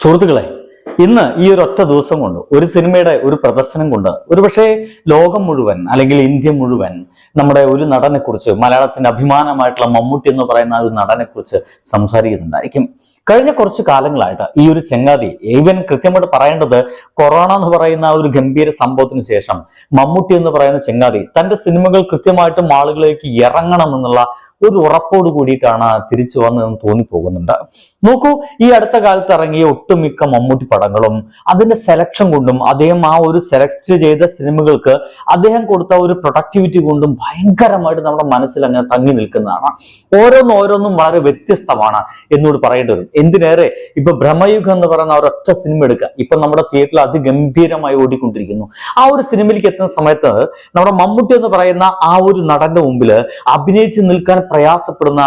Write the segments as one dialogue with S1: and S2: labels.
S1: സുഹൃത്തുക്കളെ ഇന്ന് ഈ ഒരു ഒറ്റ ദിവസം കൊണ്ട് ഒരു സിനിമയുടെ ഒരു പ്രദർശനം കൊണ്ട് ഒരുപക്ഷെ ലോകം മുഴുവൻ അല്ലെങ്കിൽ ഇന്ത്യ മുഴുവൻ നമ്മുടെ ഒരു നടനെക്കുറിച്ച് മലയാളത്തിന്റെ അഭിമാനമായിട്ടുള്ള മമ്മൂട്ടി എന്ന് പറയുന്ന ഒരു നടനെക്കുറിച്ച് സംസാരിക്കുന്നുണ്ടായിരിക്കും. കഴിഞ്ഞ കുറച്ച് കാലങ്ങളായിട്ട് ഈ ഒരു ചെങ്ങാതി ഈവൻ കൃത്യമായിട്ട് പറയേണ്ടത് കൊറോണ എന്ന് പറയുന്ന ഒരു ഗംഭീര സംഭവത്തിന് ശേഷം മമ്മൂട്ടി എന്ന് പറയുന്ന ചെങ്ങാതി തന്റെ സിനിമകൾ കൃത്യമായിട്ടും ആളുകളിലേക്ക് ഇറങ്ങണം എന്നുള്ള ഒരു ഉറപ്പോട് കൂടിയിട്ടാണ് തിരിച്ചു വന്നതെന്ന് തോന്നിപ്പോകുന്നുണ്ട്. നോക്കൂ ഈ അടുത്ത കാലത്ത് ഇറങ്ങിയ ഒട്ടുമിക്ക മമ്മൂട്ടി പടങ്ങളും അതിന്റെ സെലക്ഷൻ കൊണ്ടും അദ്ദേഹം ആ ഒരു സെലക്ട് ചെയ്ത സിനിമകൾക്ക് അദ്ദേഹം കൊടുത്ത ഒരു പ്രൊഡക്ടിവിറ്റി കൊണ്ടും ഭയങ്കരമായിട്ട് നമ്മുടെ മനസ്സിൽ അങ്ങനെ തങ്ങി നിൽക്കുന്നതാണ്. ഓരോന്നും ഓരോന്നും വളരെ വ്യത്യസ്തമാണ് എന്നോട് പറയേണ്ടി വരും. എന്തിനേറെ ഇപ്പൊ ഭ്രമയുഗം എന്ന് പറയുന്ന ഒരൊറ്റ സിനിമ എടുക്കുക. ഇപ്പൊ നമ്മുടെ തിയേറ്ററിൽ അതിഗംഭീരമായി ഓടിക്കൊണ്ടിരിക്കുന്നു. ആ ഒരു സിനിമയിലേക്ക് എത്തുന്ന സമയത്ത് നമ്മുടെ മമ്മൂട്ടി എന്ന് പറയുന്ന ആ ഒരു നടന്റെ മുമ്പിൽ അഭിനയിച്ച് നിൽക്കാൻ പ്രയാസപ്പെടുന്ന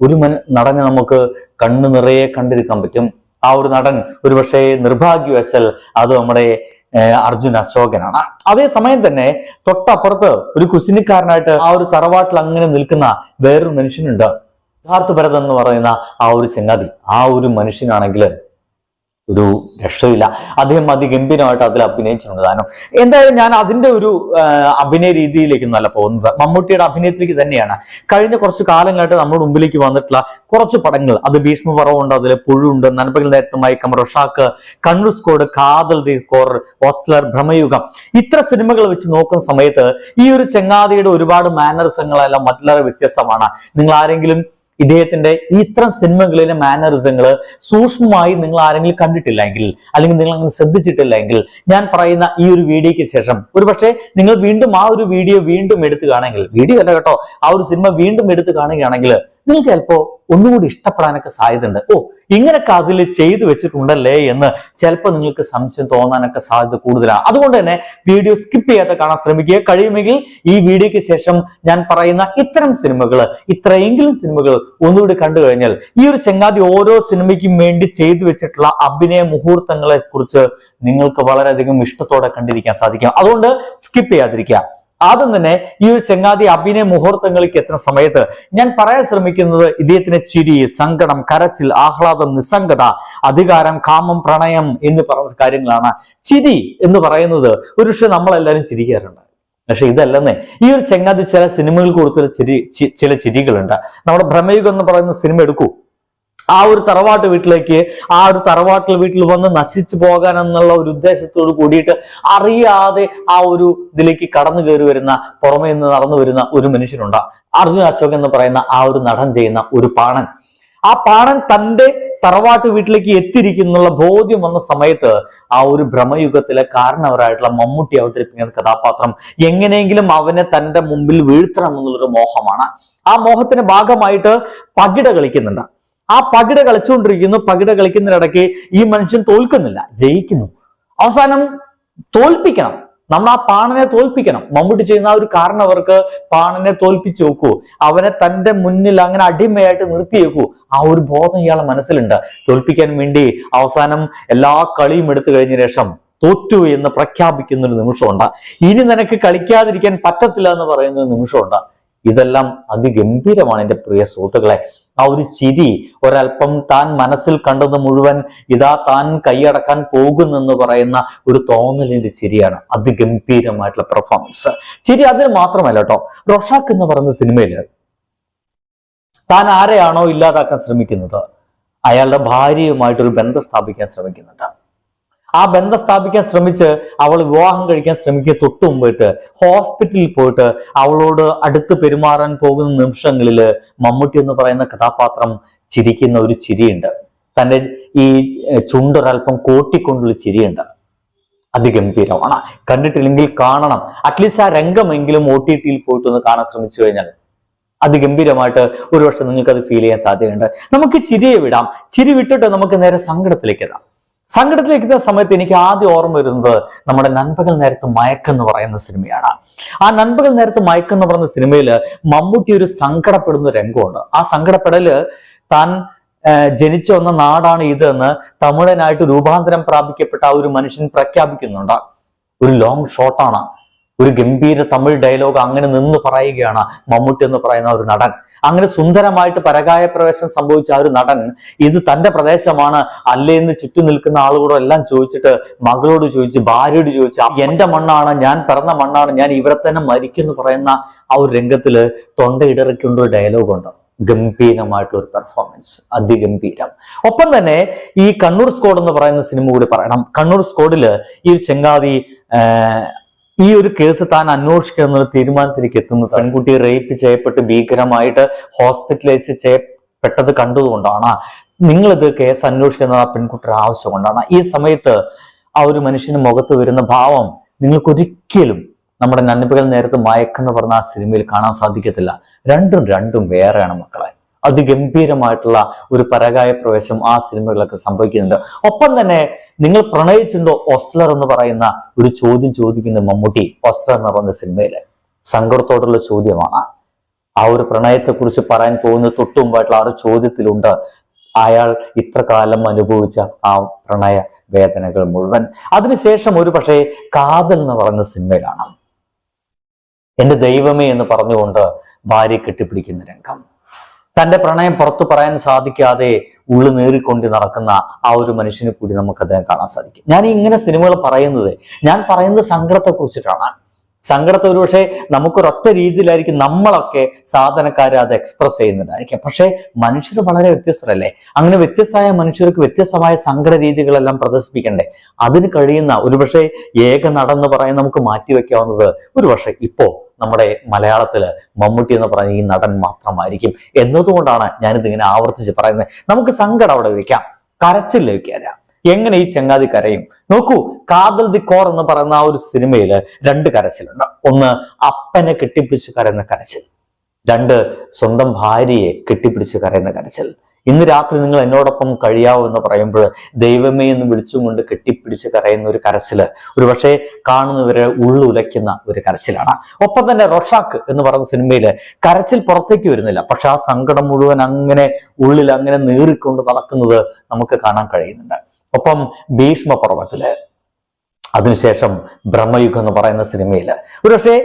S1: ഒരു നടനെ നമുക്ക് കണ്ണു നിറയെ കണ്ടിരിക്കാൻ പറ്റും. ആ ഒരു നടൻ ഒരുപക്ഷെ നിർഭാഗ്യവശാൽ അത് നമ്മുടെ അർജുൻ അശോകനാണ്. അതേ സമയം തന്നെ തൊട്ടപ്പുറത്ത് ഒരു കുശിനിക്കാരനായിട്ട് ആ ഒരു തറവാട്ടിൽ അങ്ങനെ നിൽക്കുന്ന വേറൊരു മനുഷ്യനുണ്ട്. യഥാർത്ഥ ഭരതൻ എന്ന് പറയുന്ന ആ ഒരു സംഗതി ആ ഒരു മനുഷ്യനാണെങ്കിൽ ഒരു രക്ഷയില്ല. അദ്ദേഹം അതിഗംഭീരമായിട്ട് അതിൽ അഭിനയിച്ചിട്ടുണ്ട്. കാരണം എന്തായാലും ഞാൻ അതിന്റെ ഒരു അഭിനയ രീതിയിലേക്കൊന്നല്ല പോകുന്നത്. മമ്മൂട്ടിയുടെ അഭിനയത്തിലേക്ക് തന്നെയാണ്. കഴിഞ്ഞ കുറച്ച് കാലങ്ങളായിട്ട് നമ്മുടെ മുമ്പിലേക്ക് വന്നിട്ടുള്ള കുറച്ച് പടങ്ങൾ അത് ഭീഷ്മപർവമുണ്ട് അതിൽ പുഴുണ്ട് Nanpakal Nerathe Mayakkam Rorschach Kannur squad Kaathal the core Ozler Bramayugam. ഇത്ര സിനിമകൾ വെച്ച് നോക്കുന്ന സമയത്ത് ഈ ഒരു ചെങ്ങാതിയുടെ ഒരുപാട് മാനറിസങ്ങളെല്ലാം മറ്റുള്ളവരെ വ്യത്യസ്തമാണ്. നിങ്ങൾ ആരെങ്കിലും ഇദ്ദേഹത്തിന്റെ ഈ ഇത്തരം സിനിമകളിലെ മാനറിസങ്ങൾ സൂക്ഷ്മമായി നിങ്ങൾ ആരെങ്കിലും കണ്ടിട്ടില്ലെങ്കിൽ അല്ലെങ്കിൽ നിങ്ങൾ അങ്ങനെ ശ്രദ്ധിച്ചിട്ടില്ലെങ്കിൽ ഞാൻ പറയുന്ന ഈ ഒരു വീഡിയോയ്ക്ക് ശേഷം ഒരുപക്ഷെ നിങ്ങൾ വീണ്ടും ആ ഒരു വീഡിയോ വീണ്ടും എടുത്തു കാണുമെങ്കിൽ വീഡിയോ അല്ല കേട്ടോ ആ ഒരു സിനിമ വീണ്ടും എടുത്തു കാണുകയാണെങ്കിൽ നിങ്ങൾക്ക് ചിലപ്പോ ഒന്നുകൂടി ഇഷ്ടപ്പെടാനൊക്കെ സാധ്യതയുണ്ട്. ഓ ഇങ്ങനൊക്കെ അതിൽ ചെയ്തു വെച്ചിട്ടുണ്ടല്ലേ എന്ന് ചിലപ്പോൾ നിങ്ങൾക്ക് സംശയം തോന്നാനൊക്കെ സാധ്യത കൂടുതലാണ്. അതുകൊണ്ട് തന്നെ വീഡിയോ സ്കിപ്പ് ചെയ്യാതെ കാണാൻ ശ്രമിക്കുക. കഴിയുമെങ്കിൽ ഈ വീഡിയോയ്ക്ക് ശേഷം ഞാൻ പറയുന്ന ഇത്തരം സിനിമകൾ ഇത്രയെങ്കിലും സിനിമകൾ ഒന്നുകൂടി കണ്ടു കഴിഞ്ഞാൽ ഈ ഒരു ചെങ്ങാതി ഓരോ സിനിമയ്ക്കും വേണ്ടി ചെയ്തു വെച്ചിട്ടുള്ള അഭിനയ മുഹൂർത്തങ്ങളെ കുറിച്ച് നിങ്ങൾക്ക് വളരെയധികം ഇഷ്ടത്തോടെ കണ്ടിരിക്കാൻ സാധിക്കും. അതുകൊണ്ട് സ്കിപ്പ് ചെയ്യാതിരിക്കുക. ആദ്യം തന്നെ ഈ ഒരു ചെങ്ങാതി അഭിനയ മുഹൂർത്തങ്ങളിലേക്ക് എത്തുന്ന സമയത്ത് ഞാൻ പറയാൻ ശ്രമിക്കുന്നത് ഇദ്ദേഹത്തിന് ചിരി സങ്കടം കരച്ചിൽ ആഹ്ലാദം നിസ്സംഗത അധികാരം കാമം പ്രണയം എന്ന് പറഞ്ഞ കാര്യങ്ങളാണ്. ചിരി എന്ന് പറയുന്നത് ഒരു പക്ഷെ നമ്മളെല്ലാവരും ചിരിക്കാറുണ്ട്. പക്ഷെ ഇതല്ലെന്നേ. ഈ ഒരു ചെങ്ങാതി ചില സിനിമകൾ കൊടുത്തൊരു ചിരി ചില ചിരികളുണ്ട്. നമ്മുടെ ഭ്രമയുഗം എന്ന് പറയുന്ന സിനിമ എടുക്കൂ. ആ ഒരു തറവാട്ട് വീട്ടിലേക്ക് ആ ഒരു തറവാട്ടിൽ വീട്ടിൽ വന്ന് നശിച്ചു പോകാൻ എന്നുള്ള ഒരു ഉദ്ദേശത്തോട് കൂടിയിട്ട് അറിയാതെ ആ ഒരു ഇതിലേക്ക് കടന്നു കയറി വരുന്ന പുറമേ നിന്ന് നടന്നു വരുന്ന ഒരു മനുഷ്യനുണ്ട്. അർജുന അശോക് എന്ന് പറയുന്ന ആ ഒരു നടൻ ചെയ്യുന്ന ഒരു പാണൻ. ആ പാണൻ തന്റെ തറവാട്ട് വീട്ടിലേക്ക് എത്തിയിരിക്കുന്നുള്ള ബോധ്യം വന്ന സമയത്ത് ആ ഒരു ഭ്രമയുഗത്തിലെ കാരണവരായിട്ടുള്ള മമ്മൂട്ടി അവതരിപ്പിക്കുന്ന കഥാപാത്രം എങ്ങനെയെങ്കിലും അവനെ തന്റെ മുമ്പിൽ വീഴ്ത്തണം എന്നുള്ളൊരു മോഹമാണ്. ആ മോഹത്തിന്റെ ഭാഗമായിട്ട് പകിട കളിക്കുന്നുണ്ട്. ആ പകിട കളിച്ചുകൊണ്ടിരിക്കുന്നു പകിട കളിക്കുന്നതിനിടയ്ക്ക് ഈ മനുഷ്യൻ തോൽക്കുന്നില്ല ജയിക്കുന്നു. അവസാനം തോൽപ്പിക്കണം. നമ്മൾ ആ പാണനെ തോൽപ്പിക്കണം. മമ്മൂട്ടി ചെയ്യുന്ന ആ ഒരു കാരണവർക്ക് പാണനെ തോൽപ്പിച്ചു നോക്കൂ അവനെ തന്റെ മുന്നിൽ അങ്ങനെ അടിമയായിട്ട് നിർത്തി വെക്കൂ. ആ ഒരു ബോധം ഇയാളെ മനസ്സിലുണ്ട്. തോൽപ്പിക്കാൻ വേണ്ടി അവസാനം എല്ലാ കളിയും എടുത്തു കഴിഞ്ഞ ശേഷം തോറ്റു എന്ന് പ്രഖ്യാപിക്കുന്ന ഒരു നിമിഷമുണ്ട്. ഇനി നിനക്ക് കളിക്കാതിരിക്കാൻ പറ്റത്തില്ല എന്ന് പറയുന്ന നിമിഷമുണ്ട്. ഇതെല്ലാം അതിഗംഭീരമാണ് എന്റെ പ്രിയ സുഹൃത്തുക്കളെ. ആ ഒരു ചിരി ഒരല്പം താൻ മനസ്സിൽ കണ്ടത് മുഴുവൻ ഇതാ താൻ കൈയടക്കാൻ പോകുന്നെന്ന് പറയുന്ന ഒരു തോന്നലിന്റെ ചിരിയാണ് അതിഗംഭീരമായിട്ടുള്ള പെർഫോമൻസ് ചിരി അതിന് മാത്രമല്ല കേട്ടോ റൊഷാക്ക് എന്ന് പറയുന്ന സിനിമയിൽ താൻ ആരെയാണോ ഇല്ലാതാക്കാൻ ശ്രമിക്കുന്നത്? അയാളുടെ ഭാര്യയുമായിട്ടൊരു ബന്ധം സ്ഥാപിക്കാൻ ശ്രമിക്കുന്നുണ്ട്. ആ ബന്ധം സ്ഥാപിക്കാൻ ശ്രമിച്ച് അവൾ വിവാഹം കഴിക്കാൻ ശ്രമിക്കുക തൊട്ടു മുമ്പിട്ട് ഹോസ്പിറ്റലിൽ പോയിട്ട് അവളോട് അടുത്ത് പെരുമാറാൻ പോകുന്ന നിമിഷങ്ങളിൽ മമ്മൂട്ടി എന്ന് പറയുന്ന കഥാപാത്രം ചിരിക്കുന്ന ഒരു ചിരിയുണ്ട്. തന്റെ ഈ ചുണ്ടൊരൽപ്പം കോട്ടിക്കൊണ്ടുള്ള ചിരിയുണ്ട്. അതിഗംഭീരമാണ് കണ്ടിട്ടില്ലെങ്കിൽ കാണണം. അറ്റ്ലീസ്റ്റ് ആ രംഗമെങ്കിലും ഒ ടി ടിയിൽ പോയിട്ടൊന്ന് കാണാൻ ശ്രമിച്ചു കഴിഞ്ഞാൽ അതിഗംഭീരമായിട്ട് ഒരുപക്ഷെ നിങ്ങൾക്ക് അത് ഫീൽ ചെയ്യാൻ സാധ്യതയുണ്ട്. നമുക്ക് ചിരിയെ വിടാം. ചിരി വിട്ടിട്ട് നമുക്ക് നേരെ സങ്കടത്തിലേക്ക് എത്താം. സങ്കടത്തിലേക്ക് എത്തുന്ന സമയത്ത് എനിക്ക് ആദ്യം ഓർമ്മ വരുന്നത് നമ്മുടെ നൻപകൽ നേരത്ത് മയക്കെന്ന് പറയുന്ന സിനിമയാണ്. ആ നൻപകൽ നേരത്ത് മയക്കെന്ന് പറയുന്ന സിനിമയിൽ മമ്മൂട്ടി ഒരു സങ്കടപ്പെടുന്ന രംഗമുണ്ട്. ആ സങ്കടപ്പെടൽ താൻ ജനിച്ചു വന്ന നാടാണ് ഇതെന്ന് തമിഴനായിട്ട് രൂപാന്തരം പ്രാപിക്കപ്പെട്ട ആ ഒരു മനുഷ്യൻ പ്രഖ്യാപിക്കുന്നുണ്ട്. ഒരു ലോങ് ഷോട്ടാണ് ഒരു ഗംഭീര തമിഴ് ഡയലോഗ് അങ്ങനെ നിന്ന് പറയുകയാണ് മമ്മൂട്ടി എന്ന് പറയുന്ന ഒരു നടൻ. അങ്ങനെ സുന്ദരമായിട്ട് പരകായ പ്രവേശനം സംഭവിച്ച ആ ഒരു നടൻ ഇത് തന്റെ പ്രദേശമാണ്. അല്ലേ എന്ന് ചുറ്റും നിൽക്കുന്ന ആളുകളോട് എല്ലാം ചോദിച്ചിട്ട് മകളോട് ചോദിച്ച് ഭാര്യയോട് ചോദിച്ച് എന്റെ മണ്ണാണ് ഞാൻ പിറന്ന മണ്ണാണ് ഞാൻ ഇവിടെ തന്നെ മരിക്കുന്നു പറയുന്ന ആ ഒരു രംഗത്തിൽ തൊണ്ടയിടറയ്ക്കൊണ്ട് ഒരു ഡയലോഗ് ഉണ്ട്. ഗംഭീരമായിട്ടുള്ള ഒരു പെർഫോമൻസ് അതിഗംഭീരം. ഒപ്പം തന്നെ ഈ കണ്ണൂർ സ്കോഡ് എന്ന് പറയുന്ന സിനിമ കൂടി പറയണം. കണ്ണൂർ സ്കോഡിൽ ഈ ചെങ്ങാതി ഈ ഒരു കേസ് താൻ അന്വേഷിക്കുന്ന ഒരു തീരുമാനത്തിലേക്ക് എത്തുന്നത് പെൺകുട്ടി റേപ്പ് ചെയ്യപ്പെട്ട് ഭീകരമായിട്ട് ഹോസ്പിറ്റലൈസ് ചെയ്യപ്പെട്ടത് കണ്ടതുകൊണ്ടാണ്. നിങ്ങളിത് കേസ് അന്വേഷിക്കുന്നത് ആ പെൺകുട്ടിയുടെ ആവശ്യം കൊണ്ടാണ്. ഈ സമയത്ത് ആ ഒരു മനുഷ്യന് മുഖത്ത് വരുന്ന ഭാവം നിങ്ങൾക്കൊരിക്കലും നമ്മുടെ നന്മകൾ നേരത്തെ മയക്കെന്ന് പറഞ്ഞ ആ സിനിമയിൽ കാണാൻ സാധിക്കത്തില്ല. രണ്ടും രണ്ടും വേറെയാണ് മക്കളെ. അതിഗംഭീരമായിട്ടുള്ള ഒരു പരകായ പ്രവേശം ആ സിനിമകളിലൊക്കെ സംഭവിക്കുന്നുണ്ട്. ഒപ്പം തന്നെ നിങ്ങൾ പ്രണയിച്ചിട്ടുണ്ടോ ഒസ്ലർ എന്ന് പറയുന്ന ഒരു ചോദ്യം ചോദിക്കുന്ന മമ്മൂട്ടി ഒസ്ലർ എന്ന് പറയുന്ന സിനിമയിൽ. സങ്കടത്തോടുള്ള ചോദ്യമാണ്. ആ ഒരു പ്രണയത്തെക്കുറിച്ച് പറയാൻ പോകുന്ന തൊട്ടുമുമ്പായിട്ടുള്ള ആ ഒരു ചോദ്യത്തിലുണ്ട്. അയാൾ ഇത്ര കാലം അനുഭവിച്ച ആ പ്രണയ വേദനകൾ മുഴുവൻ. അതിനുശേഷം ഒരു പക്ഷേ കാതൽ എന്ന് പറയുന്ന സിനിമയിലാണ്. എന്റെ ദൈവമേ എന്ന് പറഞ്ഞുകൊണ്ട് ഭാര്യ കെട്ടിപ്പിടിക്കുന്ന രംഗം. തന്റെ പ്രണയം പുറത്തു പറയാൻ സാധിക്കാതെ ഉള്ളു നേറിക്കൊണ്ട് നടക്കുന്ന ആ ഒരു മനുഷ്യനെ കൂടി നമുക്ക് അദ്ദേഹം കാണാൻ സാധിക്കും. ഞാൻ ഇങ്ങനെ സിനിമകൾ പറയുന്നത് ഞാൻ പറയുന്നത് സങ്കടത്തെ കുറിച്ചിട്ടാണ്. സങ്കടത്തെ ഒരുപക്ഷെ നമുക്കൊരൊറ്റ രീതിയിലായിരിക്കും നമ്മളൊക്കെ സാധനക്കാരെ അത് എക്സ്പ്രസ് ചെയ്യുന്നുണ്ടായിരിക്കും പക്ഷേ മനുഷ്യർ വളരെ വ്യത്യസ്തരല്ലേ? അങ്ങനെ വ്യത്യസ്തമായ മനുഷ്യർക്ക് വ്യത്യസ്തമായ സങ്കട രീതികളെല്ലാം പ്രദർശിപ്പിക്കണ്ടേ? അതിന് കഴിയുന്ന ഒരുപക്ഷെ ഏക നടന്ന് പറയാൻ നമുക്ക് മാറ്റിവെക്കാവുന്നത് ഒരുപക്ഷെ ഇപ്പോ നമ്മുടെ മലയാളത്തിൽ മമ്മൂട്ടി എന്ന് പറയുന്ന ഈ നടൻ മാത്രമായിരിക്കും. എന്നതുകൊണ്ടാണ് ഞാനിത് ഇങ്ങനെ ആവർത്തിച്ച് പറയുന്നത്. നമുക്ക് സങ്കടം അവിടെ വയ്ക്കാം കരച്ചിലേക്ക് വരാം എങ്ങനെ ഈ ചങ്ങാതി കരയും? നോക്കൂ കാതൽ ദി കോർ എന്ന് പറയുന്ന ആ ഒരു സിനിമയിൽ രണ്ട് കരച്ചിലുണ്ട്. ഒന്ന് അപ്പനെ കെട്ടിപ്പിടിച്ച് കരയുന്ന കരച്ചിൽ. രണ്ട് സ്വന്തം ഭാര്യയെ കെട്ടിപ്പിടിച്ച് കരയുന്ന കരച്ചിൽ. ഇന്ന് രാത്രി നിങ്ങൾ എന്നോടൊപ്പം കഴിയാവൂ എന്ന് പറയുമ്പോൾ ദൈവമേ എന്ന് വിളിച്ചുകൊണ്ട് കെട്ടിപ്പിടിച്ച് കരയുന്ന ഒരു കരച്ചിൽ ഒരു പക്ഷേ കാണുന്നവരെ ഉള്ളുലയ്ക്കുന്ന ഒരു കരച്ചിലാണ്. ഒപ്പം തന്നെ റൊഷാക്ക് എന്ന് പറയുന്ന സിനിമയിൽ കരച്ചിൽ പുറത്തേക്ക് വരുന്നില്ല. പക്ഷെ ആ സങ്കടം മുഴുവൻ അങ്ങനെ ഉള്ളിൽ അങ്ങനെ നീറിക്കൊണ്ട് നടക്കുന്നത് നമുക്ക് കാണാൻ കഴിയുന്നുണ്ട്. ഒപ്പം ഭീഷ്മ പർവത്തിൽ അതിനുശേഷം ബ്രഹ്മയുഗം എന്ന് പറയുന്ന സിനിമയിൽ ഒരുപക്ഷെ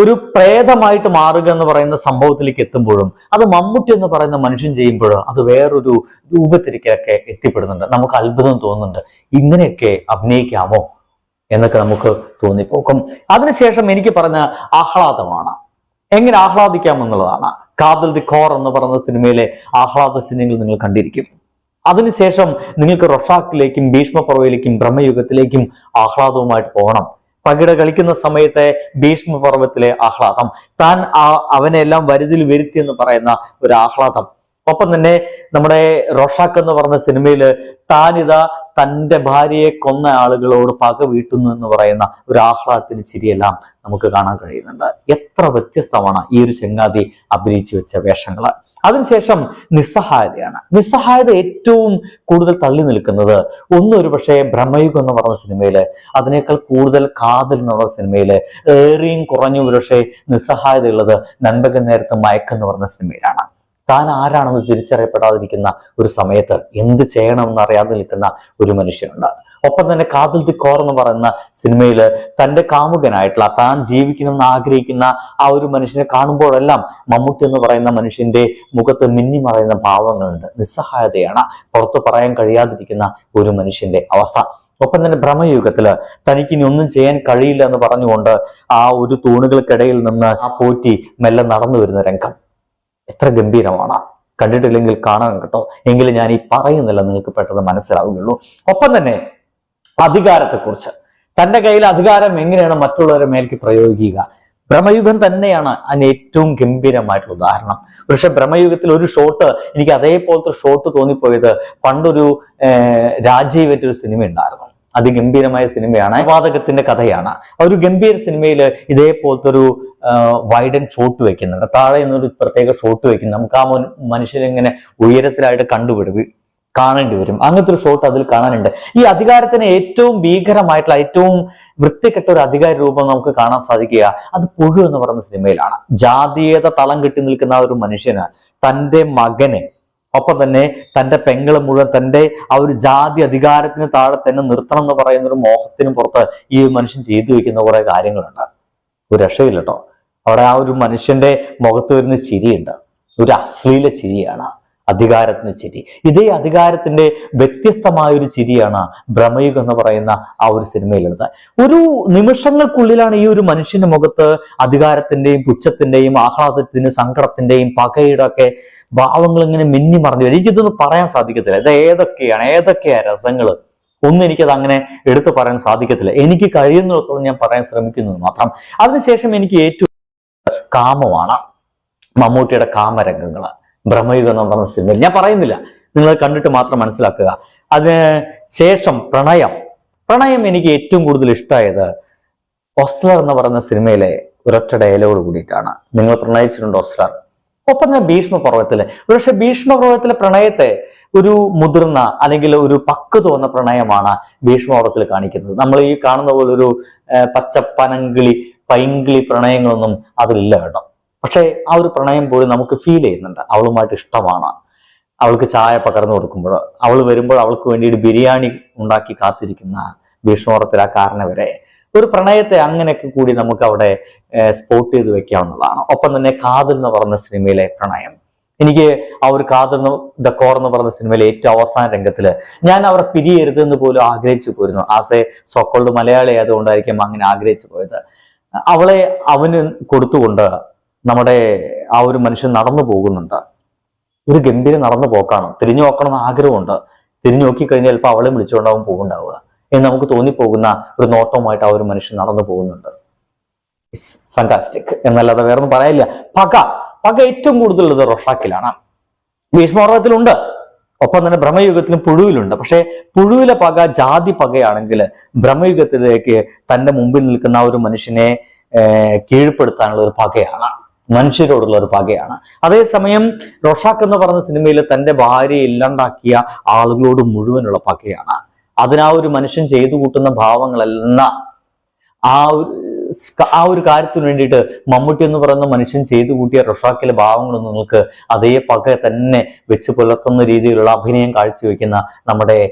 S1: ഒരു പ്രേതമായിട്ട് മാറുക എന്ന് പറയുന്ന സംഭവത്തിലേക്ക് എത്തുമ്പോഴും അത് മമ്മൂട്ടി എന്ന് പറയുന്ന മനുഷ്യൻ ചെയ്യുമ്പോഴും അത് വേറൊരു രൂപത്തിലേക്കൊക്കെ എത്തിപ്പെടുന്നുണ്ട്. നമുക്ക് അത്ഭുതം തോന്നുന്നുണ്ട്. ഇങ്ങനെയൊക്കെ അഭിനയിക്കാമോ എന്നൊക്കെ നമുക്ക് തോന്നിപ്പോക്കും. അതിനുശേഷം എനിക്ക് പറഞ്ഞ ആഹ്ലാദമാണ്. എങ്ങനെ ആഹ്ലാദിക്കാമെന്നുള്ളതാണ്. കാതൽ ദി കോർ എന്ന് പറയുന്ന സിനിമയിലെ ആഹ്ലാദ സിനിമകൾ നിങ്ങൾ കണ്ടിരിക്കും. അതിനുശേഷം നിങ്ങൾക്ക് റൊഷാക്കിലേക്കും ഭീഷ്മപർവയിലേക്കും ബ്രഹ്മയുഗത്തിലേക്കും ആഹ്ലാദവുമായിട്ട് പോകണം. പകിട കളിക്കുന്ന സമയത്തെ ഭീഷ്മപർവത്തിലെ ആഹ്ലാദം. താൻ ആ അവനെല്ലാം വരുതിൽ വരുത്തി എന്ന് പറയുന്ന ഒരു ആഹ്ലാദം. ഒപ്പം തന്നെ നമ്മുടെ റോഷാക്ക് എന്ന് പറഞ്ഞ സിനിമയിൽ താനിതാ തന്റെ ഭാര്യയെ കൊന്ന ആളുകളോട് പക വീട്ടുന്നു എന്ന് പറയുന്ന ഒരു ആഹ്ലാദത്തിന് ചിരിയെല്ലാം നമുക്ക് കാണാൻ കഴിയുന്നുണ്ട്. എത്ര വ്യത്യസ്തമാണ് ഈ ഒരു ചെങ്ങാതി അഭിനയിച്ചു വെച്ച വേഷങ്ങൾ. അതിനുശേഷം നിസ്സഹായതയാണ്. നിസ്സഹായത ഏറ്റവും കൂടുതൽ തള്ളി നിൽക്കുന്നത് ഒന്ന് ഒരു പക്ഷേ ബ്രഹ്മയുഗം എന്ന് പറഞ്ഞ സിനിമയിൽ അതിനേക്കാൾ കൂടുതൽ കാതൽ എന്ന് പറഞ്ഞ സിനിമയിൽ ഏറിയും കുറഞ്ഞും ഒരു നിസ്സഹായത ഉള്ളത് നൻപകൻ നേരത്തെ മയക്കെന്ന് പറഞ്ഞ സിനിമയിലാണ്. താൻ ആരാണെന്ന് തിരിച്ചറിയപ്പെടാതിരിക്കുന്ന ഒരു സമയത്ത് എന്ത് ചെയ്യണമെന്ന് അറിയാതെ നിൽക്കുന്ന ഒരു മനുഷ്യനുണ്ട്. ഒപ്പം തന്നെ കാതിൽ കോർ എന്ന് പറയുന്ന സിനിമയിൽ തന്റെ കാമുകനായിട്ടുള്ള താൻ ജീവിക്കണമെന്ന് ആഗ്രഹിക്കുന്ന ആ ഒരു മനുഷ്യനെ കാണുമ്പോഴെല്ലാം മമ്മൂട്ടി എന്ന് പറയുന്ന മനുഷ്യന്റെ മുഖത്ത് മിന്നി മറയുന്ന ഭാവങ്ങളുണ്ട്. നിസ്സഹായതയാണ് പുറത്തു പറയാൻ കഴിയാതിരിക്കുന്ന ഒരു മനുഷ്യന്റെ അവസ്ഥ. ഒപ്പം തന്നെ ഭ്രമയുഗത്തിൽ തനിക്ക് ഇനി ഒന്നും ചെയ്യാൻ കഴിയില്ല എന്ന് പറഞ്ഞുകൊണ്ട് ആ ഒരു തൂണുകൾക്കിടയിൽ നിന്ന് ആ പോറ്റി മെല്ലെ നടന്നു വരുന്ന രംഗം. എത്ര ഗംഭീരമാണ്. കണ്ടിട്ടില്ലെങ്കിൽ കാണണം കേട്ടോ. എങ്കിലും ഞാൻ ഈ പറയുന്നില്ല നിങ്ങൾക്ക് പെട്ടെന്ന് മനസ്സിലാവുകയുള്ളൂ. ഒപ്പം തന്നെ അധികാരത്തെക്കുറിച്ച്. തന്റെ കയ്യിൽ അധികാരം എങ്ങനെയാണ് മറ്റുള്ളവരെ മേൽക്ക് പ്രയോഗിക്കുക? ഭ്രമയുഗം തന്നെയാണ് അതിന് ഏറ്റവും ഗംഭീരമായിട്ടുള്ള ഉദാഹരണം. പക്ഷെ ഭ്രമയുഗത്തിൽ ഒരു ഷോട്ട് എനിക്ക് അതേപോലത്തെ ഷോട്ട് തോന്നിപ്പോയത് പണ്ടൊരു രാജീവിന്റെ രാജീവ് ഒരു സിനിമ ഉണ്ടായിരുന്നു അതിഗംഭീരമായ സിനിമയാണ് വാതകത്തിന്റെ കഥയാണ്. ഒരു ഗംഭീര സിനിമയിൽ ഇതേപോലത്തെ ഒരു വൈഡൻ ഷോട്ട് വെക്കുന്നുണ്ട്. താഴെ നിന്നൊരു പ്രത്യേക ഷോട്ട് വെക്കുന്നു നമുക്ക് ആ മനുഷ്യരിങ്ങനെ ഉയരത്തിലായിട്ട് കണ്ടുപിടി കാണേണ്ടി വരും. അങ്ങനത്തെ ഒരു ഷോട്ട് അതിൽ കാണാനുണ്ട്. ഈ അധികാരത്തിന് ഏറ്റവും ഭീകരമായിട്ടുള്ള ഏറ്റവും വൃത്തികെട്ട ഒരു അധികാര രൂപം നമുക്ക് കാണാൻ സാധിക്കുക അത് പുഴു എന്ന് പറയുന്ന സിനിമയിലാണ്. ജാതീയത തളം കെട്ടി നിൽക്കുന്ന ഒരു മനുഷ്യന് തന്റെ മകനെ ഒപ്പം തന്നെ തന്റെ പെങ്ങളെ മുഴുവൻ തന്റെ ആ ഒരു ജാതി അധികാരത്തിന് താഴെ തന്നെ നിർത്തണം എന്ന് പറയുന്ന ഒരു മോഹത്തിന് പുറത്ത് ഈ മനുഷ്യൻ ചെയ്തു വെക്കുന്ന കുറെ കാര്യങ്ങളുണ്ട്. ഒരു രക്ഷയില്ല അവിടെ ആ ഒരു മനുഷ്യന്റെ മുഖത്ത് വരുന്ന ചിരിയുണ്ട്. ഒരു അശ്ലീല ചിരിയാണ്. അധികാരത്തിന് ചിരി. ഇതേ അധികാരത്തിന്റെ വ്യത്യസ്തമായ ഒരു ചിരിയാണ് ഭ്രമയുഗ് എന്ന് പറയുന്ന ആ ഒരു സിനിമയിലുള്ളത്. ഒരു നിമിഷങ്ങൾക്കുള്ളിലാണ് ഈ ഒരു മനുഷ്യന്റെ മുഖത്ത് അധികാരത്തിന്റെയും പുച്ഛത്തിന്റെയും ആഹ്ലാദത്തിന്റെയും സങ്കടത്തിന്റെയും പകയുടെ ഒക്കെ ഭാവങ്ങൾ ഇങ്ങനെ മിന്നി മറഞ്ഞു വരും. എനിക്കിതൊന്നും പറയാൻ സാധിക്കത്തില്ല. ഇത് ഏതൊക്കെയാണ്? ഏതൊക്കെയാ രസങ്ങൾ? ഒന്നും എനിക്കത് അങ്ങനെ എടുത്തു പറയാൻ സാധിക്കത്തില്ല. എനിക്ക് കഴിയുന്നിടത്തോളം ഞാൻ പറയാൻ ശ്രമിക്കുന്നത് മാത്രം. അതിനുശേഷം എനിക്ക് ഏറ്റവും കാമമാണ്. മമ്മൂട്ടിയുടെ കാമരംഗങ്ങൾ ബ്രഹ്മയുഗം എന്ന് പറഞ്ഞ സിനിമയിൽ ഞാൻ പറയുന്നില്ല. നിങ്ങൾ കണ്ടിട്ട് മാത്രം മനസ്സിലാക്കുക. അതിന് ശേഷം പ്രണയം. പ്രണയം എനിക്ക് ഏറ്റവും കൂടുതൽ ഇഷ്ടമായത് ഒസ്ലർ എന്ന് പറയുന്ന സിനിമയിലെ ഒരൊറ്റ ഡയലോഗ് കൂടിയിട്ടാണ്. നിങ്ങൾ പ്രണയിച്ചിട്ടുണ്ട് ഒസ്ലർ ഒപ്പം തന്നെ ഭീഷ്മ പർവത്തിലെ ഒരുപക്ഷെ ഭീഷ്മ പർവത്തിലെ പ്രണയത്തെ ഒരു മുതിർന്ന അല്ലെങ്കിൽ ഒരു പക്ക് തോന്ന പ്രണയമാണ് ഭീഷ്മപർവത്തിൽ കാണിക്കുന്നത്. നമ്മൾ ഈ കാണുന്ന പോലെ ഒരു പച്ചപ്പനങ്കിളി പൈങ്കിളി പ്രണയങ്ങളൊന്നും അതിലില്ല കേട്ടോ. പക്ഷേ ആ ഒരു പ്രണയം പോലും നമുക്ക് ഫീൽ ചെയ്യുന്നുണ്ട്. അവളുമായിട്ട് ഇഷ്ടമാണ്. അവൾക്ക് ചായ പകർന്നു കൊടുക്കുമ്പോൾ അവൾ വരുമ്പോൾ അവൾക്ക് വേണ്ടിയിട്ട് ബിരിയാണി ഉണ്ടാക്കി കാത്തിരിക്കുന്ന ഭീഷ്മപർവത്തിൽ ആ കാരണ വരെ ഒരു പ്രണയത്തെ അങ്ങനെയൊക്കെ കൂടി നമുക്ക് അവിടെ സ്പോട്ട് ചെയ്ത് വെക്കാവുന്നതാണ്. ഒപ്പം തന്നെ കാതൽ എന്ന് പറഞ്ഞ സിനിമയിലെ പ്രണയം. എനിക്ക് ആ ഒരു കാതൽ ദ കോർ എന്ന് പറഞ്ഞ സിനിമയിലെ ഏറ്റവും അവസാന രംഗത്തിൽ ഞാൻ അവരെ പിരിയരുത് എന്ന് പോലും ആഗ്രഹിച്ചു പോയിരുന്നു. As a so called Malayali ആയതുകൊണ്ടായിരിക്കും അങ്ങനെ ആഗ്രഹിച്ചു പോയത്. അവളെ അവന് കൊടുത്തുകൊണ്ട് നമ്മുടെ ആ ഒരു മനുഷ്യൻ നടന്നു പോകുന്നുണ്ട്. ഒരു ഗംഭീര നടന്നു പോക്കാണ്. തിരിഞ്ഞു നോക്കണം എന്ന് ആഗ്രഹമുണ്ട്. തിരിഞ്ഞു നോക്കിക്കഴിഞ്ഞാൽ ചിലപ്പോൾ അവളെ വിളിച്ചുകൊണ്ടാവും പോകുന്നുണ്ടാവുക എന്ന് നമുക്ക് തോന്നിപ്പോകുന്ന ഒരു നോട്ടവുമായിട്ട് ആ ഒരു മനുഷ്യൻ നടന്നു പോകുന്നുണ്ട്. ഫാന്റാസ്റ്റിക് എന്നല്ലാതെ വേറെ ഒന്നും പറയാനില്ല. പക. പക ഏറ്റവും കൂടുതലുള്ളത് റൊഷാക്കിലാണ്. ഭീഷ്മപർവത്തിലുണ്ട് ഒപ്പം തന്നെ ബ്രഹ്മയുഗത്തിലും പുഴുവിലുണ്ട്. പക്ഷേ പുഴുവിലെ പക ജാതി പകയാണെങ്കിൽ ബ്രഹ്മയുഗത്തിലേക്ക് തന്റെ മുമ്പിൽ നിൽക്കുന്ന ആ ഒരു മനുഷ്യനെ കീഴ്പ്പെടുത്താനുള്ള ഒരു പകയാണ്. മനുഷ്യരോടുള്ള ഒരു പകയാണ്. അതേസമയം റൊഷാക്ക് എന്ന് പറഞ്ഞ സിനിമയിൽ തന്റെ ഭാര്യയെ ഇല്ലാണ്ടാക്കിയ ആളുകളോട് മുഴുവനുള്ള പകയാണ്. അതിനാ ഒരു മനുഷ്യൻ ചെയ്തു കൂട്ടുന്ന ഭാവങ്ങളെല്ലാം ആ ഒരു ആ ഒരു കാര്യത്തിന് വേണ്ടിയിട്ട് മമ്മൂട്ടി എന്ന് പറയുന്ന മനുഷ്യൻ ചെയ്തു കൂട്ടിയ റൊഷാക്കിലെ ഭാവങ്ങളൊന്നും നിങ്ങൾക്ക് അതേ പക തന്നെ വെച്ച് പുലർത്തുന്ന രീതിയിലുള്ള അഭിനയം കാഴ്ചവെക്കുന്ന നമ്മുടെ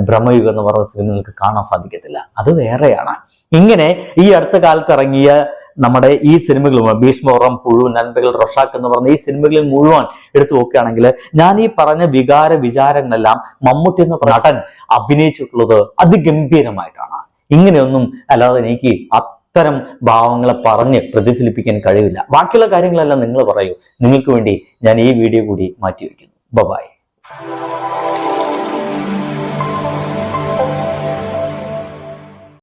S1: ഭ്രമയുഗം എന്ന് പറയുന്ന സിനിമ നിങ്ങൾക്ക് കാണാൻ സാധിക്കത്തില്ല. അത് വേറെയാണ്. ഇങ്ങനെ ഈ അടുത്ത കാലത്ത് ഇറങ്ങിയ നമ്മുടെ ഈ സിനിമകളും ഭീഷ്മപുറം പുഴു നൻപകൾ റൊഷാക്ക് എന്ന് പറഞ്ഞ ഈ സിനിമകളിൽ മുഴുവൻ എടുത്തു നോക്കുകയാണെങ്കിൽ ഞാൻ ഈ പറഞ്ഞ വികാര വിചാരങ്ങളെല്ലാം മമ്മൂട്ടി എന്ന നടൻ അഭിനയിച്ചിട്ടുള്ളത് അതിഗംഭീരമായിട്ടാണ്. ഇങ്ങനെയൊന്നും അല്ലാതെ എനിക്ക് അത്തരം ഭാവങ്ങളെ പറഞ്ഞ് പ്രതിഫലിപ്പിക്കാൻ കഴിവില്ല. ബാക്കിയുള്ള കാര്യങ്ങളെല്ലാം നിങ്ങൾ പറയൂ. നിങ്ങൾക്ക് വേണ്ടി ഞാൻ ഈ വീഡിയോ കൂടി മാറ്റി Thank ബൈ